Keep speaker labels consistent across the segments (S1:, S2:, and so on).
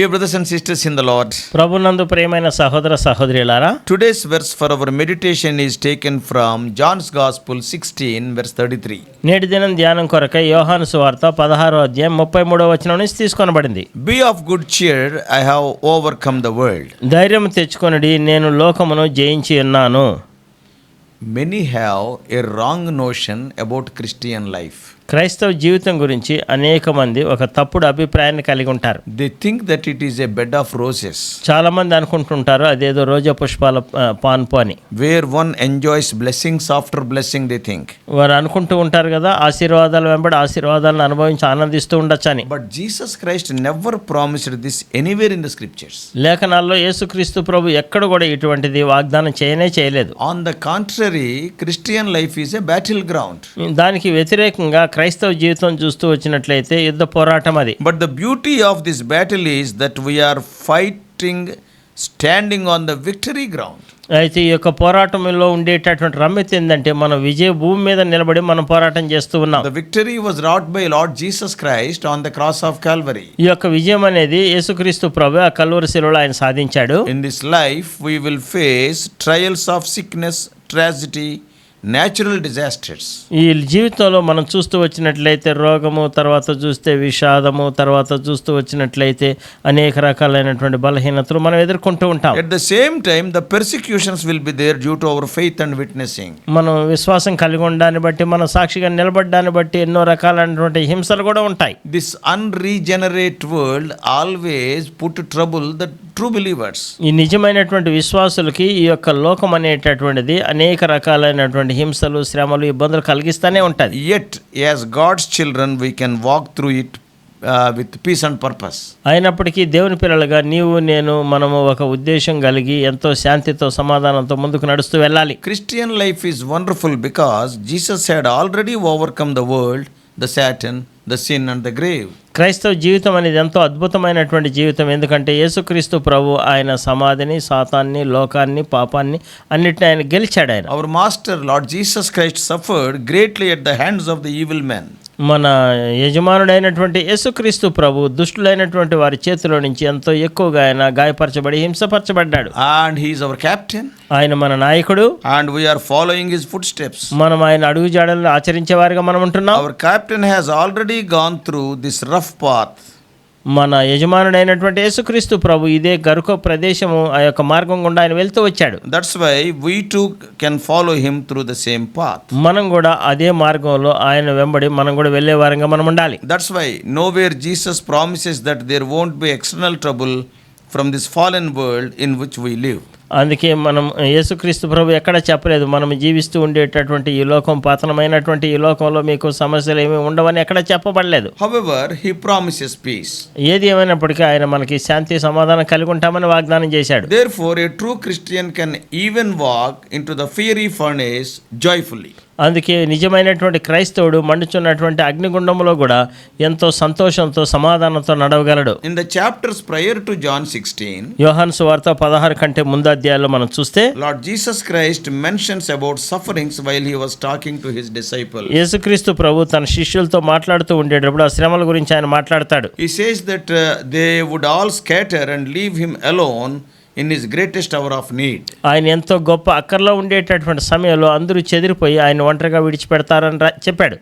S1: Dear brothers and sisters in the Lord's
S2: ప్రభు నందు ప్రేమైన సహోదర సహోదరులారా
S1: today's verse for our meditation is taken from John's gospel sixteen verse thirty three
S2: నేటి దినం ధ్యానం కొరక యోహాను సువార్త పదహారో అధ్యాయం ముప్పై మూడో వచనం నుంచి తీసుకొనబడింది.
S1: Be of good cheer I have overcome the world
S2: ధైర్యం తెచ్చుకొనిడి నేను లోకమును జయించి ఉన్నాను.
S1: Many have a wrong notion about Christian life
S2: క్రైస్తవ జీవితం గురించి అనేక మంది ఒక తప్పుడు అభిప్రాయాన్ని కలిగి ఉంటారు.
S1: They think that it is a bed of roses
S2: చాలా మంది అనుకుంటుంటారు అదేదో రోజా పుష్పాల పాన్ పాని
S1: where one enjoys blessings after blessing they think
S2: వారు అనుకుంటూ ఉంటారు కదా ఆశీర్వాదాలు వెంబడి ఆశీర్వాదాలను అనుభవించి ఆనందిస్తూ ఉండొచ్చని.
S1: But Jesus Christ never promised this anywhere in the scriptures
S2: లేఖనాల్లో యేసుక్రీస్తు ప్రభు ఎక్కడ కూడా ఇటువంటిది వాగ్దానం చేయనే చేయలేదు.
S1: On the contrary Christian life is a battle ground
S2: దానికి వ్యతిరేకంగా క్రైస్తవ జీవితం చూస్తూ వచ్చినట్లయితే యుద్ధ పోరాటం అది.
S1: But the beauty of this battle is that we are fighting standing on the victory ground
S2: అయితే ఈ యొక్క పోరాటంలో ఉండేటటువంటి రమ్యత ఏంటంటే మన విజయ భూమి మీద నిలబడి మనం పోరాటం చేస్తూ ఉన్నాం.
S1: Victory was wrought by Lord Jesus Christ on the cross of Calvary
S2: ఈ యొక్క విజయం అనేది యేసుక్రీస్తు ప్రభు ఆ కల్వరి శిలువలో ఆయన సాధించాడు.
S1: In this life we will face trials of sickness tragedy natural disasters.
S2: ఈ జీవితంలో మనం చూస్తూ వచ్చినట్లయితే రోగము తర్వాత చూస్తే విషాదము తర్వాత చూస్తూ వచ్చినట్లయితే అనేక రకాలైనటువంటి బలహీనతలు మనం ఎదుర్కొంటూ ఉంటాం
S1: At the same time, the persecutions will be there due to our faith and witnessing.
S2: మనం విశ్వాసం కలిగి ఉండడాన్ని బట్టి మనం సాక్షిగా నిలబడ్డాన్ని బట్టి ఎన్నో రకాలైనటువంటి హింసలు కూడా ఉంటాయి
S1: This unregenerate world always put to trouble the true believers.
S2: ఈ నిజమైనటువంటి విశ్వాసులకి ఈ యొక్క లోకం అనేటటువంటిది అనేక రకాలైనటువంటి అండ్ హింసలు శ్రమలు ఇబ్బందులు కలిగిస్తూనే ఉంటుంది.
S1: Yet as God's children we can walk through it with peace and purpose
S2: అయినప్పటికీ దేవుని పిల్లలుగా నీవు నేను మనము ఒక ఉద్దేశం కలిగి ఎంతో శాంతితో సమాధానంతో ముందుకు నడుస్తూ వెళ్ళాలి.
S1: Christian life is wonderful because Jesus had already overcome the world the Satan the sin and the grave
S2: క్రైస్తవ జీవితం అనేది ఎంతో అద్భుతమైనటువంటి జీవితం. ఎందుకంటే యేసుక్రీస్తు ప్రభు ఆయన సమాధిని సాతాన్ని లోకాన్ని పాపాన్ని అన్నిటిని ఆయన గెలిచాడు ఆయన.
S1: Our master Lord Jesus Christ suffered greatly at the hands of the evil man
S2: మన యజమానుడైనటువంటి యేసుక్రీస్తు ప్రభు దుష్టులైనటువంటి వారి చేతిలో నుంచి ఎంతో ఎక్కువగా ఆయన గాయపరచబడి హింసపరచబడ్డాడు
S1: He is our captain,
S2: ఆయన మన నాయకుడు
S1: and we are following His footsteps.
S2: మనం ఆయన అడుగు జాడలను ఆచరించే వారిగా మనం ఉంటున్నాం
S1: Our captain has already gone through this rough path.
S2: మన యజమానుడైనటువంటి యేసుక్రీస్తు ప్రభు ఇదే గరుకో ప్రదేశము ఆ యొక్క మార్గం గుండా ఆయన వెళ్తూ వచ్చాడు.
S1: That's why we too can follow him through the same path
S2: మనం కూడా అదే మార్గంలో ఆయన వెంబడి మనం కూడా వెళ్ళే వారంగా మనం ఉండాలి.
S1: That's why nowhere Jesus promises that there won't be external trouble from this fallen world in which we live
S2: అందుకే మనం యేసుక్రీస్తు ప్రభు ఎక్కడ చెప్పలేదు మనం జీవిస్తూ ఉండేటటువంటి ఈ లోకం పతనమైనటువంటి ఈ లోకంలో మీకు సమస్యలు ఏమీ ఉండవని ఎక్కడ చెప్పబడలేదు
S1: However, He promises peace.
S2: ఏది ఏమైనప్పటికీ ఆయన మనకి శాంతి సమాధానం కలిగి ఉంటామని వాగ్దానం చేశాడు
S1: Therefore, a true Christian can even walk into the fiery furnace joyfully.
S2: అందుకే నిజమైనటువంటి క్రైస్తవుడు మండుచున్నటువంటి అగ్నిగుండంలో కూడా ఎంతో సంతోషంతో సమాధానంతో నడవగలడు.
S1: In the chapters prayer to John sixteen
S2: యోహన్స్ వార్త పదహారు కంటే ముందు అధ్యాయంలో మనం చూస్తే
S1: Lord Jesus Christ mentions about sufferings while he was talking to his disciple
S2: యేసుక్రీస్తు ప్రభు తన శిష్యులతో మాట్లాడుతూ ఉండేటప్పుడు ఆ శ్రమల గురించి ఆయన మాట్లాడతాడు.
S1: He says that they would all scatter and leave him alone in his greatest hour of need.
S2: ఆయన ఎంతో గొప్ప అక్కర్లో ఉండేటటువంటి సమయంలో అందరూ చెదిరిపోయి ఆయన ఒంటరిగా విడిచిపెడతారని చెప్పాడు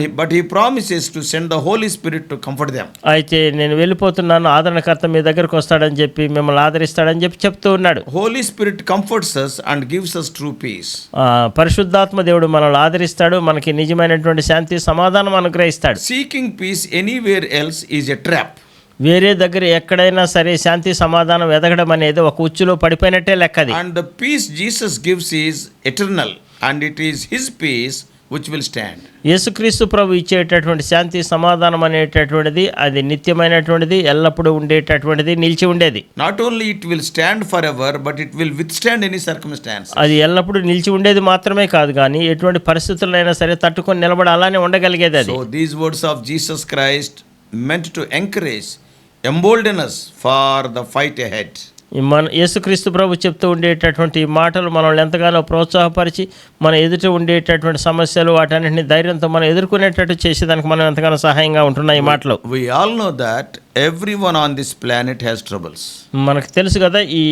S1: he, but he promises to send the Holy Spirit to comfort them.
S2: అయితే నేను వెళ్ళిపోతున్నాను ఆదరణకర్త మీ దగ్గరకు వస్తాడని చెప్పి మిమ్మల్ని ఆదరిస్తాడని చెప్పి చెప్తూ ఉన్నాడు
S1: Spirit comforts us and gives us true peace.
S2: ఆ, పరిశుద్ధాత్మ దేవుడు మనల్ని ఆదరిస్తాడు మనకి నిజమైనటువంటి శాంతి సమాధానం అనుగ్రహిస్తాడు
S1: Seeking peace anywhere else is a trap.
S2: వేరే దగ్గర ఎక్కడైనా సరే శాంతి సమాధానం ఎదగడం అనేది ఒక ఉచ్చులో పడిపోయినట్టే లెక్క
S1: and the peace Jesus gives is eternal and it is his peace which will stand
S2: యేసుక్రీస్తు ప్రభు ఇచ్చేటటువంటి శాంతి సమాధానం అనేటటువంటిది అది నిత్యమైనటువంటిది ఎల్లప్పుడూ ఉండేటటువంటిది నిలిచి ఉండేది.
S1: Not only it will stand forever but it will withstand any circumstance
S2: అది ఎల్లప్పుడూ నిలిచి ఉండేది మాత్రమే కాదు కానీ ఎటువంటి పరిస్థితులైనా సరే తట్టుకొని నిలబడి అలానే ఉండగలిగేది అది.
S1: These words of Jesus Christ meant to encourage embolden us for the fight ahead.
S2: ఈ మన యేసుక్రీస్తు ప్రభు చెప్తూ ఉండేటటువంటి మాటలు మనల్ని ఎంతగానో ప్రోత్సాహపరిచి మన ఎదుట ఉండేటటువంటి సమస్యలు వాటన్నిటిని ధైర్యంతో మనం ఎదుర్కొనేటట్టు చేసేదానికి మనం ఎంతగానో సహాయంగా ఉంటున్నాయి ఈ మాటలు
S1: We all know everyone on this planet has troubles
S2: మనకు తెలుసు కదా ఈ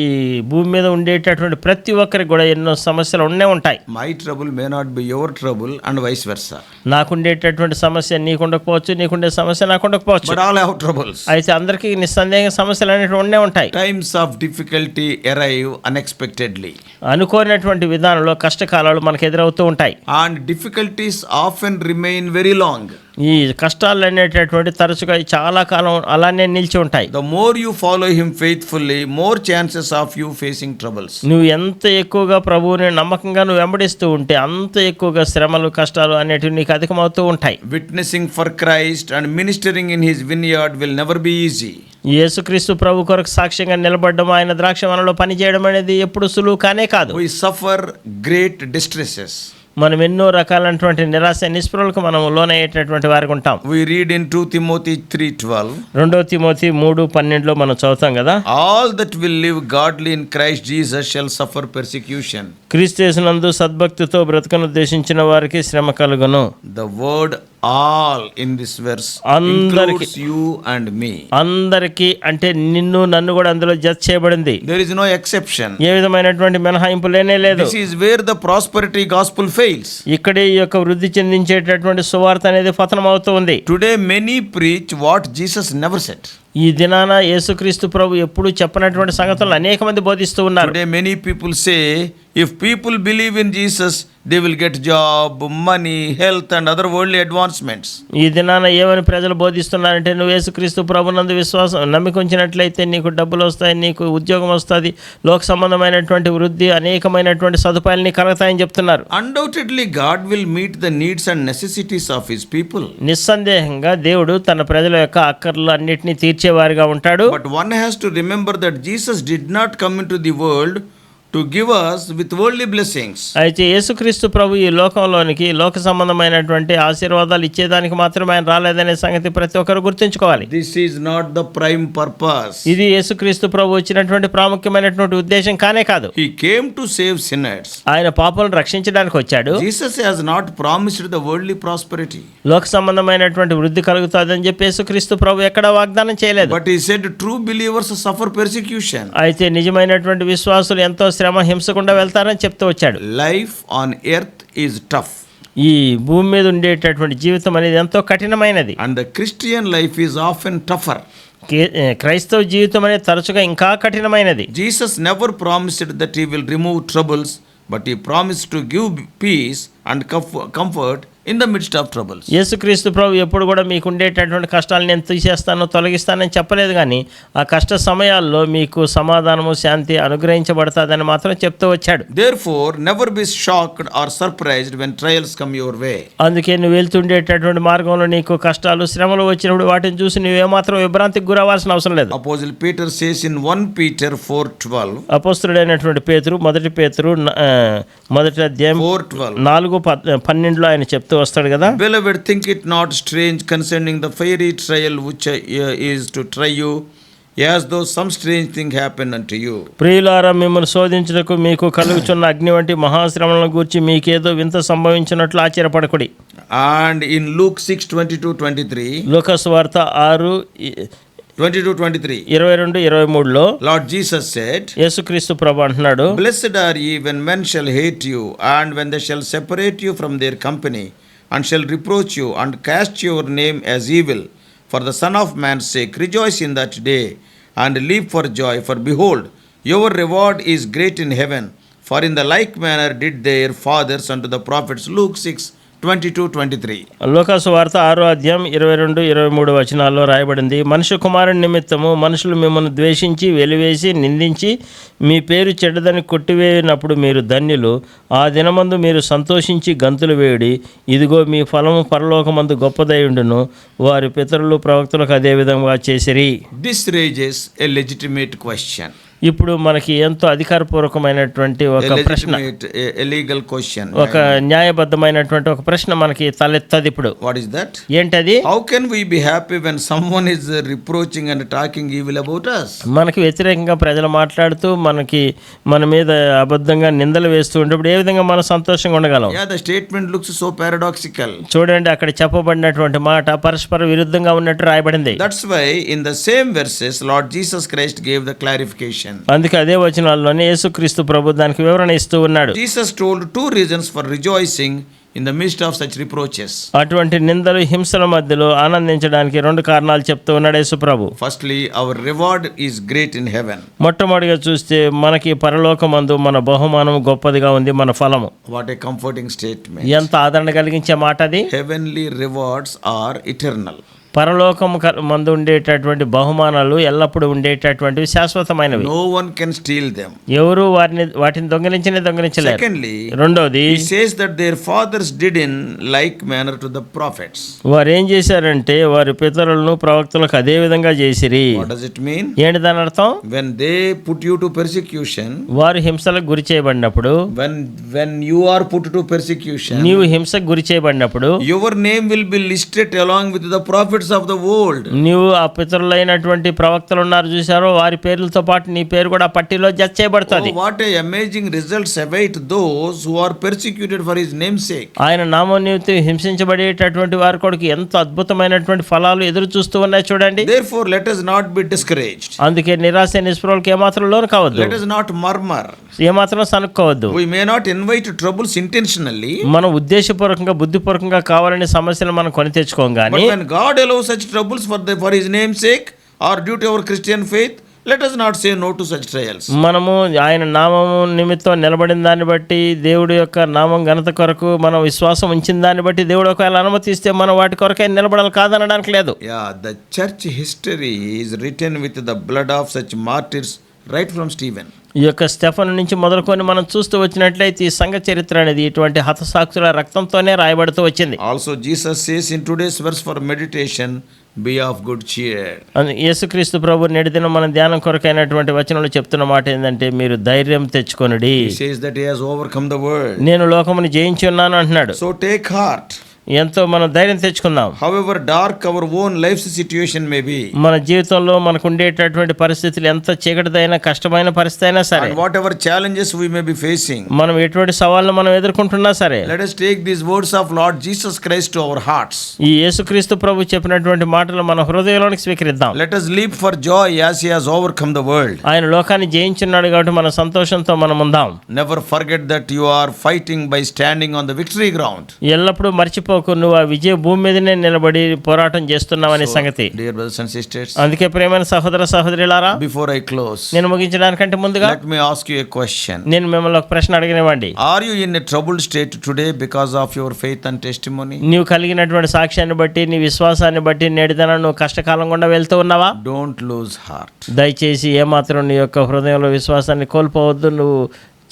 S2: భూమి మీద ఉండేటటువంటి ప్రతి ఒక్కరికి కూడా ఎన్నో సమస్యలు ఉండే ఉంటాయి.
S1: My trouble may not be your trouble and vice versa
S2: నాకు ఉండేటటువంటి సమస్య నీకు ఉండకపోవచ్చు నీకు ఉండే సమస్య నాకు ఉండకపోవచ్చు.
S1: ఆల్ హావ్ ట్రబుల్స్
S2: అయితే అందరికీ నిస్సందేహంగా సమస్యలు అనేటువంటి ఉండే ఉంటాయి.
S1: Times of difficulty arrive unexpectedly
S2: అనుకోనటువంటి విధానంలో కష్టకాలాలు మనకు ఎదురవుతూ ఉంటాయి.
S1: అండ్ డిఫికల్టీస్ ఆఫ్ అండ్ రిమైన్ వెరీ లాంగ్
S2: ఈ కష్టాలు అనేటటువంటి తరచుగా చాలా కాలం అలానే నిలిచి ఉంటాయి.
S1: The more you follow him faithfully more chances of you facing troubles
S2: నువ్వు ఎంత ఎక్కువగా ప్రభువుని నమ్మకంగా నువ్వు వెంబడిస్తూ ఉంటే అంత ఎక్కువగా శ్రమలు కష్టాలు అనేటివి నీకు అధికమవుతూ ఉంటాయి.
S1: Witnessing for Christ and ministering in his vineyard will never be easy
S2: యేసుక్రీస్తు ప్రభు కొరకు సాక్ష్యంగా నిలబడడం ఆయన ద్రాక్ష వనలో పనిచేయడం అనేది ఎప్పుడు సులువు కానే కాదు.
S1: వి సఫర్ గ్రేట్ డిస్ట్రెస్సెస్
S2: మనం ఎన్నో రకాలైనటువంటి నిరాశ నిస్పృహలకు మనం లోనయ్యేటటువంటి వారికి ఉంటాం.
S1: We read in 2 Timothy 3:12,
S2: రెండో తిమోతి మూడు పన్నెండులో మనం చదువుతాం కదా?
S1: All that will live godly in Christ Jesus shall suffer persecution.
S2: క్రీస్తు యేసునందు సద్భక్తితో బ్రతుకను ఉద్దేశించిన వారికి శ్రమ కలుగును.
S1: The word all in
S2: this
S1: verse you and me
S2: అందరికి అంటే నిన్ను నన్ను కూడా అందులో జస్ట్ చేయబడింది.
S1: దేర్ ఇస్ నో ఎక్సెప్షన్
S2: ఏ విధమైనటువంటి మినహాయింపు లేనే లేదు.
S1: This is where the prosperity gospel fails
S2: ఇక్కడ ఈ యొక్క వృద్ధి చెందించేటటువంటి సువార్త అనేది పతనం అవుతూ ఉంది.
S1: Today many preach what Jesus never said
S2: ఈ దినాన యేసుక్రీస్తు ప్రభు ఎప్పుడు చెప్పనటువంటి సంగతులు అనేక మంది బోధిస్తూ ఉన్నారు.
S1: Today many people if people believe in Jesus they will get job money health and other world advancements
S2: ఈ దినాన ఏమని ప్రజలు బోధిస్తున్నారంటే నువ్వు యేసుక్రీస్తు ప్రభునందు విశ్వాసం నమ్మికం ఉంచినట్లయితే నీకు డబ్బులు వస్తాయి నీకు ఉద్యోగం వస్తుంది లోక సంబంధమైనటువంటి వృద్ధి అనేకమైనటువంటి సదుపాయాలని కలుగుతాయని చెప్తున్నారు.
S1: Undoubtedly God will meet the needs and necessities of his people
S2: నిస్సందేహంగా దేవుడు తన ప్రజల యొక్క అక్కర్లు అన్నింటినీ తీర్చేవారిగా ఉంటాడు.
S1: But one has to remember that Jesus did not come into the world to give us with worldly blessings.
S2: అయితే యేసుక్రీస్తు ప్రభు ఈ లోకంలోనికి లోక సంబంధమైనటువంటి ఆశీర్వాదాలు ఇచ్చేదానికి మాత్రమే ఆయన రాలేదనే సంగతి ప్రతి ఒక్కరు గుర్తుంచుకోవాలి
S1: This is not the prime purpose.
S2: ఇది యేసుక్రీస్తు ప్రభు వచ్చినటువంటి ప్రాముఖ్యమైనటువంటి ఉద్దేశం కానే కాదు
S1: He came to save sinners.
S2: ఆయన పాపలను రక్షించడానికి వచ్చాడు
S1: Jesus has not promised the worldly prosperity.
S2: లోక సంబంధమైనటువంటి వృద్ధి కలుగుతుందని చెప్పి యేసుక్రీస్తు ప్రభు ఎక్కడ వాగ్దానం చేయలేదు
S1: But he said true believers suffer persecution.
S2: అయితే నిజమైనటువంటి విశ్వాసులు ఎంతో శ్రమ హింసకుండా వెళ్తారని చెప్తూ వచ్చాడు.
S1: Life on earth is tough
S2: ఈ భూమి మీద ఉండేటటువంటి జీవితం అనేది ఎంతో కఠినమైనది.
S1: అండ్ క్రిస్టియన్ లైఫ్ ఈజ్ ఆఫ్
S2: అండ్ టఫర్ క్రైస్తవ జీవితం అనేది తరచుగా ఇంకా కఠినమైనది.
S1: Jesus never promised that he will remove troubles but he promise to give peace and comfort in the midst of troubles.
S2: యేసుక్రీస్తు ప్రభు ఎప్పుడు కూడా మీకు ఉండేటటువంటి కష్టాలు నేను తీసేస్తాను తొలగిస్తానని చెప్పలేదు కానీ ఆ కష్ట సమయాల్లో మీకు సమాధానము శాంతి అనుగ్రహించబడుతుందని మాత్రం చెప్తూ వచ్చాడు
S1: Therefore, never be shocked or surprised when trials come your way.
S2: అందుకే నువ్వు వెళ్తుండేటటువంటి మార్గంలో నీకు కష్టాలు శ్రమలు వచ్చినప్పుడు వాటిని చూసి నువ్వేమాత్రం విభ్రాంతికి గురవ్వాల్సిన అవసరం లేదు
S1: Apostle Peter says in 1 Peter 4:12,
S2: అపోస్తుడైనటువంటి పేతురు మొదటి పేతురు మొదటి అధ్యాయం
S1: 4:12.
S2: నాలుగు పద్- పన్నెండులో ఆయన చెప్తూ చెప్తూ వస్తాడు కదా?
S1: Beloved think it not strange concerning the fiery trial which is to try you as though some strange thing happen unto you
S2: ప్రియులారా మిమ్మల్ని శోధించడానికి మీకు కలుగుచున్న అగ్ని వంటి మహాశ్రమలను గురించి మీకేదో వింత సంభవించినట్లు ఆశ్చర్యపడకుడి.
S1: And in Luke six twenty two twenty three
S2: locus వార్త ఆరు ట్వంటీ
S1: టూ ట్వంటీ త్రీ
S2: ఇరవై రెండు ఇరవై మూడులో
S1: లార్డ్ జీసస్ సెట్
S2: యేసుక్రీస్తు ప్రభు అంటున్నాడు
S1: are ye when men shall hate you and when they shall separate you from their company and shall reproach you, and cast your name as evil. For the Son of Man's sake, rejoice in that day, and leap for joy, for behold, your reward is great in heaven. For in the like manner did their fathers unto the prophets. Luke 6 22 23.
S2: లోకాసు వార్త ఆరో అధ్యాయం ఇరవై రెండు ఇరవై మూడు వచనాల్లో రాయబడింది. మనుష్య కుమారుని నిమిత్తము మనుషులు మిమ్మల్ని ద్వేషించి వెలివేసి నిందించి మీ పేరు చెడ్డదని కొట్టివేయినప్పుడు మీరు ధన్యులు. ఆ దినమందు మీరు సంతోషించి గంతులు వేయుడి. ఇదిగో మీ ఫలము పరలోకమందు గొప్పదయుండును వారి పితరులు ప్రవక్తలకు అదే విధంగా చేసిరి.
S1: This raises a legitimate question.
S2: ఇప్పుడు మనకి ఎంతో అధికారపూర్వకమైనటువంటి ఒక ప్రశ్న.
S1: క్వశ్చన్
S2: ఒక న్యాయబద్ధమైనటువంటి ఒక ప్రశ్న మనకి తలెత్తది ఇప్పుడు.
S1: వాట్ ఇస్ దట్
S2: ఏంటది?
S1: How can we be happy when someone is reproaching and talking evil about
S2: మనకి వ్యతిరేకంగా ప్రజలు మాట్లాడుతూ మనకి మన మీద అబద్ధంగా నిందలు వేస్తూ ఉండేప్పుడు ఏ విధంగా మనం సంతోషంగా ఉండగలం?
S1: Yeah statement looks so paradoxical
S2: చూడండి అక్కడ చెప్పబడినటువంటి మాట పరస్పర విరుద్ధంగా ఉన్నట్టు రాయబడింది.
S1: That's why in the same verses Lord Jesus Christ gave the clarification clarification.
S2: అందుకే అదే వచనాల్లోనే యేసుక్రీస్తు ప్రభు దానికి వివరణ ఇస్తూ ఉన్నాడు
S1: Jesus told two reasons for rejoicing in the midst of such reproaches.
S2: అటువంటి నిందలు హింసల మధ్యలో ఆనందించడానికి రెండు కారణాలు చెప్తూ ఉన్నాడు యేసు ప్రభు
S1: Firstly, our reward is great in heaven.
S2: మొట్టమొదటిగా చూస్తే మనకి పరలోకమందు మన బహుమానం గొప్పదిగా ఉంది మన ఫలము
S1: What a comforting statement.
S2: ఎంత ఆదరణ కలిగించే మాట అది
S1: Heavenly rewards are eternal.
S2: పరలోకం మందు ఉండేటటువంటి బహుమానాలు ఎల్లప్పుడూ ఉండేటటువంటివి శాశ్వతమైనవి.
S1: No one can steal them
S2: ఎవరు వారిని వాటిని దొంగిలించనే దొంగిలించలేదు
S1: సెకండ్లీ
S2: రెండోది
S1: says that their fathers did in like manner to the prophets
S2: వారు ఏం చేశారంటే వారి పితరులను ప్రవక్తలకు అదే విధంగా చేసిరి.
S1: డస్ ఇట్ మీన్
S2: ఏంటి దాని అర్థం?
S1: When they put you to persecution
S2: వారు హింసలకు గురి చేయబడినప్పుడు
S1: when when you are put to persecution
S2: నీవు హింసకు గురి చేయబడినప్పుడు
S1: your name will be listed along with the prophet prophets of the world.
S2: నీవు ఆ పితరులైనటువంటి ప్రవక్తలు ఉన్నారు చూసారో వారి పేర్లతో పాటు నీ పేరు కూడా పట్టీలో జత చేయబడుతుంది
S1: what a amazing results await those who are persecuted for his name's sake.
S2: ఆయన నామం నిమిత్తం హింసించబడేటటువంటి వారి కొడుకు ఎంత అద్భుతమైనటువంటి ఫలాలు ఎదురు చూస్తూ ఉన్నాయి చూడండి
S1: Therefore, let us not be discouraged.
S2: అందుకే నిరాశ నిస్పృహలకు ఏమాత్రం లోను కావద్దు
S1: Let us not murmur.
S2: ఏమాత్రం సనుక్కోవద్దు
S1: We may not invite troubles intentionally,
S2: మనం ఉద్దేశపూర్వకంగా బుద్ధిపూర్వకంగా కావాలనే సమస్యలు మనం కొని తెచ్చుకోం
S1: but
S2: కానీ
S1: when allow such troubles for the for his name's sake or due to our Christian faith, let us not say no to such trials
S2: మనము ఆయన నామం నిమిత్తం నిలబడిన దాన్ని బట్టి దేవుడు యొక్క నామం ఘనత కొరకు మనం విశ్వాసం ఉంచిన దాన్ని బట్టి దేవుడు ఒకవేళ అనుమతి ఇస్తే మనం వాటి కొరకే నిలబడాలి కాదనడానికి లేదు.
S1: Yeah the church history is written with the blood of such martyrs right from Stephen
S2: ఈ యొక్క స్టెఫన్ నుంచి మొదలుకొని మనం చూస్తూ వచ్చినట్లయితే ఈ సంఘ చరిత్ర అనేది ఇటువంటి హతసాక్షుల రక్తంతోనే రాయబడుతూ వచ్చింది
S1: Jesus says in today's verse for meditation, be of good cheer.
S2: అందు- యేసుక్రీస్తు ప్రభు నేటి దినం మన ధ్యానం కొరకైనటువంటి వచనంలో చెప్తున్న మాట ఏంటంటే మీరు ధైర్యం తెచ్చుకొనుడి
S1: says that he has overcome the world.
S2: నేను లోకమును జయించి ఉన్నాను అంటున్నాడు
S1: So take heart.
S2: ఎంతో మనం ధైర్యం తెచ్చుకున్నాం.
S1: However dark our own life situation maybe
S2: మన జీవితంలో మనకు ఉండేటటువంటి పరిస్థితులు ఎంత చీకటిదైనా కష్టమైన పరిస్థితి అయినా సరే
S1: whatever challenges we may be facing
S2: మనం ఎటువంటి సవాళ్ళు మనం ఎదుర్కొంటున్నా సరే
S1: let us take this words of Lord Jesus Christ to our hearts
S2: ఈ యేసుక్రీస్తు ప్రభు చెప్పినటువంటి మాటలు మన హృదయంలోకి స్వీకరిద్దాం.
S1: Let us leap for joy as he has overcome the world
S2: ఆయన లోకాన్ని జయించున్నాడు కాబట్టి మన సంతోషంతో మనం ఉందాం.
S1: Never forget that you are fighting by standing on the victory ground
S2: ఎల్లప్పుడూ మర్చిపో మర్చిపోకు నువ్వు ఆ విజయ భూమి మీదనే నిలబడి పోరాటం చేస్తున్నావనే సంగతి
S1: Dear brothers and sisters,
S2: అందుకే ప్రేమైన సహోదర సహోదరులారా
S1: before I close,
S2: నేను ముగించడానికంటే ముందుగా
S1: let me ask you a question.
S2: నేను మిమ్మల్ని ఒక ప్రశ్న అడిగినవ్వండి
S1: Are you in a troubled state today because of your faith and testimony?
S2: నీవు కలిగినటువంటి సాక్ష్యాన్ని బట్టి నీ విశ్వాసాన్ని బట్టి నేడిదన నువ్వు కష్టకాలం గుండా వెళ్తూ ఉన్నావా
S1: Don't lose heart.
S2: దయచేసి ఏమాత్రం నీ యొక్క హృదయంలో విశ్వాసాన్ని కోల్పోవద్దు నువ్వు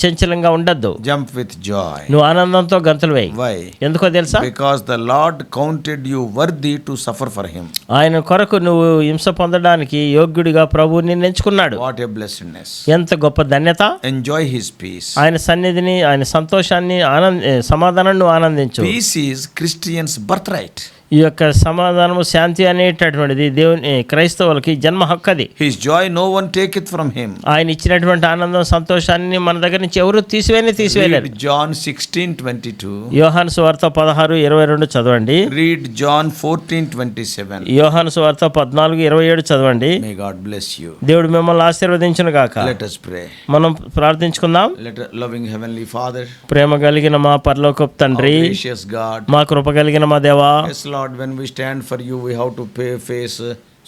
S2: చంచలంగా ఉండద్దు.
S1: జంప్ విత్ జాయ్
S2: నువ్వు ఆనందంతో గంతులు వేయి.
S1: వై
S2: ఎందుకో తెలుసా?
S1: Because the Lord counted you worthy to suffer for him
S2: ఆయన కొరకు నువ్వు హింస పొందడానికి యోగ్యుడిగా ప్రభువు నిన్ను ఎంచుకున్నాడు.
S1: వాట్ ఎ బ్లెస్డ్నెస్
S2: ఎంత గొప్ప ధన్యత.
S1: ఎంజాయ్ హిస్ పీస్
S2: ఆయన సన్నిధిని ఆయన సంతోషాన్ని ఆనంద సమాధానాన్ని ఆనందించు.
S1: Peace is Christians birth right
S2: ఈ యొక్క సమాధానము శాంతి అనేటటువంటిది దేవుని క్రైస్తవులకి జన్మ హక్కు అది.
S1: His joy no one taketh from Him.
S2: ఆయన ఇచ్చినటువంటి ఆనందం సంతోషాన్ని మన దగ్గర నుంచి ఎవరు తీసివేనే తీసివేయలేరు
S1: Read John 16 22.
S2: యోహాను సువార్త పదహారు ఇరవై రెండు చదవండి.
S1: Read John 14 27.
S2: యోహాను సువార్త పద్నాలుగు ఇరవై ఏడు చదవండి.
S1: May God bless you.
S2: దేవుడు మిమ్మల్ని ఆశీర్వదించును గాక.
S1: Us pray.
S2: మనం ప్రార్థించుకుందాం.
S1: Let loving Heavenly Father,
S2: ప్రేమ కలిగిన మా పరలోకపు తండ్రి. మా కృప కలిగిన మా దేవా.
S1: Lord, when we stand for you, we have to pay, face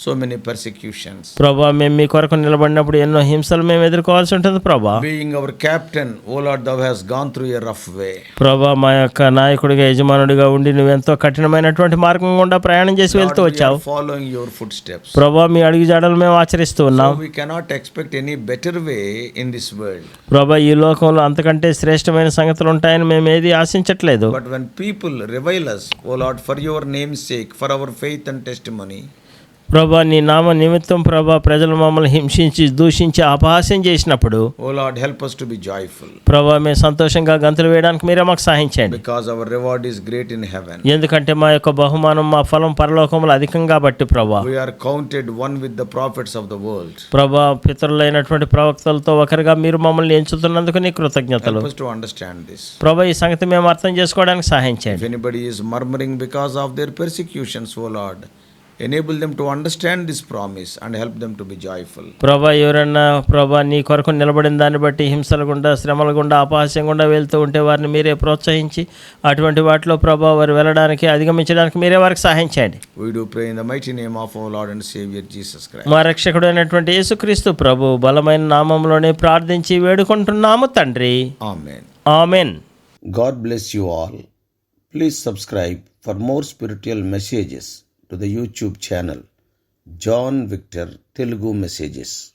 S1: so many persecutions
S2: ప్రభా మేము మీ కొరకు నిలబడినప్పుడు ఎన్నో హింసలు మేము ఎదుర్కోవాల్సి ఉంటుంది ప్రభా.
S1: Being captain O Lord thou has gone through year rough way
S2: ప్రభా మా యొక్క నాయకుడిగా యజమానుడిగా ఉండి నువ్వు ఎంతో కఠినమైనటువంటి మార్గం గుండా ప్రయాణం చేసి వెళ్తూ వచ్చావు.
S1: ఫాలోయింగ్ యువర్ ఫుడ్ స్టెప్
S2: ప్రభా మీ అడుగు జాడలు మేము ఆచరిస్తూ ఉన్నాం.
S1: We cannot expect any better way in this world
S2: ప్రభా ఈ లోకంలో అంతకంటే శ్రేష్టమైన సంగతులు ఉంటాయని మేము ఏది ఆశించట్లేదు.
S1: But when people revile us O for your name for our faith and testimony
S2: ప్రభా నీ నామ నిమిత్తం ప్రభా ప్రజలు మమ్మల్ని హింసించి దూషించి అపహాస్యం చేసినప్పుడు
S1: O help us be joyful
S2: ప్రభా మేము సంతోషంగా గంతులు వేయడానికి మీరే మాకు సహాయించండి
S1: because our reward is great in heaven
S2: ఎందుకంటే మా యొక్క బహుమానం మా ఫలం పరలోకములు అధికంగా కాబట్టి ప్రభా.
S1: We are counted one with the prophets of the world
S2: ప్రభా పితరులైనటువంటి ప్రవక్తలతో ఒకరిగా మీరు మమ్మల్ని ఎంచుతున్నందుకు నీ కృతజ్ఞతలు.
S1: అండర్స్టాండ్ దిస్
S2: ప్రభా ఈ సంగతి మేము అర్థం చేసుకోవడానికి సహాయం చేయండి.
S1: Anybody is murmuring because of their persecutions O enable them to understand this promise and help them to be joyful
S2: ప్రభా ఎవరన్నా ప్రభా నీ కొరకు నిలబడిన దాన్ని బట్టి హింసల గుండా శ్రమల గుండా అపహాస్యం గుండా వెళ్తూ ఉంటే వారిని మీరే ప్రోత్సహించి అటువంటి వాటిలో ప్రభా వారు వెళ్ళడానికి అధిగమించడానికి మీరే వారికి సహాయం చేయండి.
S1: We do name of our Lord and saviour Jesus Christ
S2: మా రక్షకుడు అయినటువంటి యేసుక్రీస్తు ప్రభు బలమైన నామంలోనే ప్రార్థించి వేడుకుంటున్నాము తండ్రి.
S1: Amen
S2: amen.
S1: God bless you all please subscribe for more spiritual messages to the YouTube channel John Victor Telugu Messages.